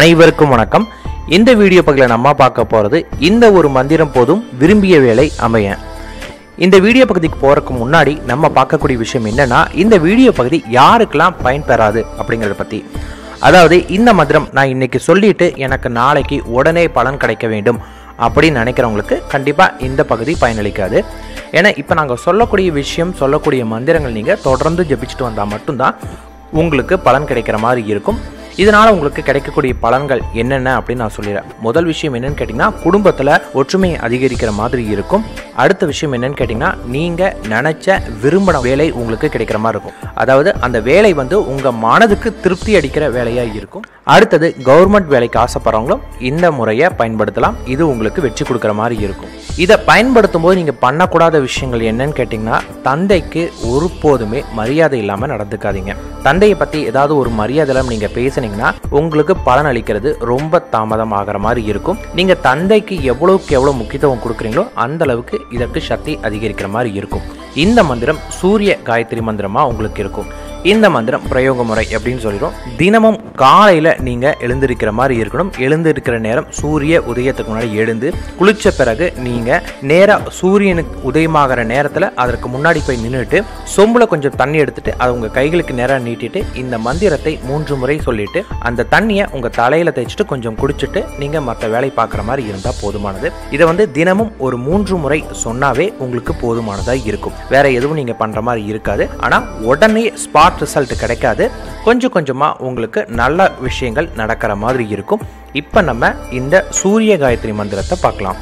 அனைவருக்கும் வணக்கம். இந்த வீடியோ பகுதியில் நம்ம பார்க்க போகிறது இந்த ஒரு மந்திரம் போதும் விரும்பிய வேலை அமைய. இந்த வீடியோ பகுதிக்கு போகிறதுக்கு முன்னாடி நம்ம பார்க்கக்கூடிய விஷயம் என்னன்னா இந்த வீடியோ பகுதி யாருக்கெல்லாம் பயன்பெறாது அப்படிங்கிறத பற்றி அதாவது இந்த மந்திரம் நான் இன்னைக்கு சொல்லிட்டு எனக்கு நாளைக்கு உடனே பலன் கிடைக்க வேண்டும் அப்படின்னு நினைக்கிறவங்களுக்கு கண்டிப்பாக இந்த பகுதி பயனளிக்காது. ஏன்னா இப்போ நாங்கள் சொல்லக்கூடிய விஷயம் சொல்லக்கூடிய மந்திரங்கள் நீங்கள் தொடர்ந்து ஜெபிச்சுட்டு வந்தால் மட்டும்தான் உங்களுக்கு பலன் கிடைக்கிற மாதிரி இருக்கும். இதனால் உங்களுக்கு கிடைக்கக்கூடிய பலன்கள் என்னென்ன அப்படின்னு நான் சொல்லிடுறேன். முதல் விஷயம் என்னன்னு கேட்டிங்கன்னா குடும்பத்தில் ஒற்றுமை அதிகரிக்கிற மாதிரி இருக்கும். அடுத்த விஷயம் என்னன்னு கேட்டிங்கன்னா நீங்கள் நினச்ச விரும்பின வேலை உங்களுக்கு கிடைக்கிற மாதிரி இருக்கும். அதாவது அந்த வேலை வந்து உங்கள் மனதுக்கு திருப்தி அடிக்கிற வேலையாக இருக்கும். அடுத்தது கவர்மெண்ட் வேலைக்கு ஆசைப்படுறவங்களும் இந்த முறையை பயன்படுத்தலாம். இது உங்களுக்கு வெற்றி கொடுக்குற மாதிரி இருக்கும். இதை பயன்படுத்தும் போது நீங்கள் பண்ணக்கூடாத விஷயங்கள் என்னன்னு கேட்டிங்கன்னா தந்தைக்கு ஒருபோதுமே மரியாதை இல்லாமல் நடந்துக்காதீங்க. தந்தையை பற்றி ஏதாவது ஒரு மரியாதை இல்லாமல் நீங்கள் பேசுனீங்கன்னா உங்களுக்கு பலன் அளிக்கிறது ரொம்ப தாமதம் ஆகிற மாதிரி இருக்கும். நீங்கள் தந்தைக்கு எவ்வளவுக்கு எவ்வளோ முக்கியத்துவம் கொடுக்குறீங்களோ அந்த அளவுக்கு இதற்கு சக்தி அதிகரிக்கிற மாதிரி இருக்கும். இந்த மந்திரம் சூரிய காயத்ரி மந்திரமாக உங்களுக்கு இருக்கும். இந்த மந்திரம் பிரயோக முறை அப்படின்னு சொல்லிடும். தினமும் காலையில் நீங்கள் எழுந்திருக்கிற மாதிரி இருக்கணும். எழுந்திருக்கிற நேரம் சூரிய உதயத்துக்கு முன்னாடி எழுந்து குளிச்ச பிறகு நீங்கள் நேராக சூரியனுக்கு உதயமாகிற நேரத்தில் அதற்கு முன்னாடி போய் நின்றுட்டு சொம்பில் கொஞ்சம் தண்ணி எடுத்துட்டு அதை உங்கள் கைகளுக்கு நேராக நீட்டிட்டு இந்த மந்திரத்தை மூன்று முறை சொல்லிட்டு அந்த தண்ணியை உங்கள் தலையில் தேய்ச்சிட்டு கொஞ்சம் குடிச்சிட்டு நீங்கள் மற்ற வேலை பார்க்குற மாதிரி இருந்தால் போதுமானது. இதை வந்து தினமும் ஒரு மூன்று முறை சொன்னாவே உங்களுக்கு போதுமானதாக இருக்கும். வேற எதுவும் நீங்கள் பண்ணுற மாதிரி இருக்காது. ஆனால் உடனே ஸ்பாட் ரிசல்ட் கிடைக்காது. கொஞ்சம் கொஞ்சமாக உங்களுக்கு நல்ல விஷயங்கள் நடக்கிற மாதிரி இருக்கும். இப்போ நம்ம இந்த சூரிய காயத்ரி மந்திரத்தை பார்க்கலாம்.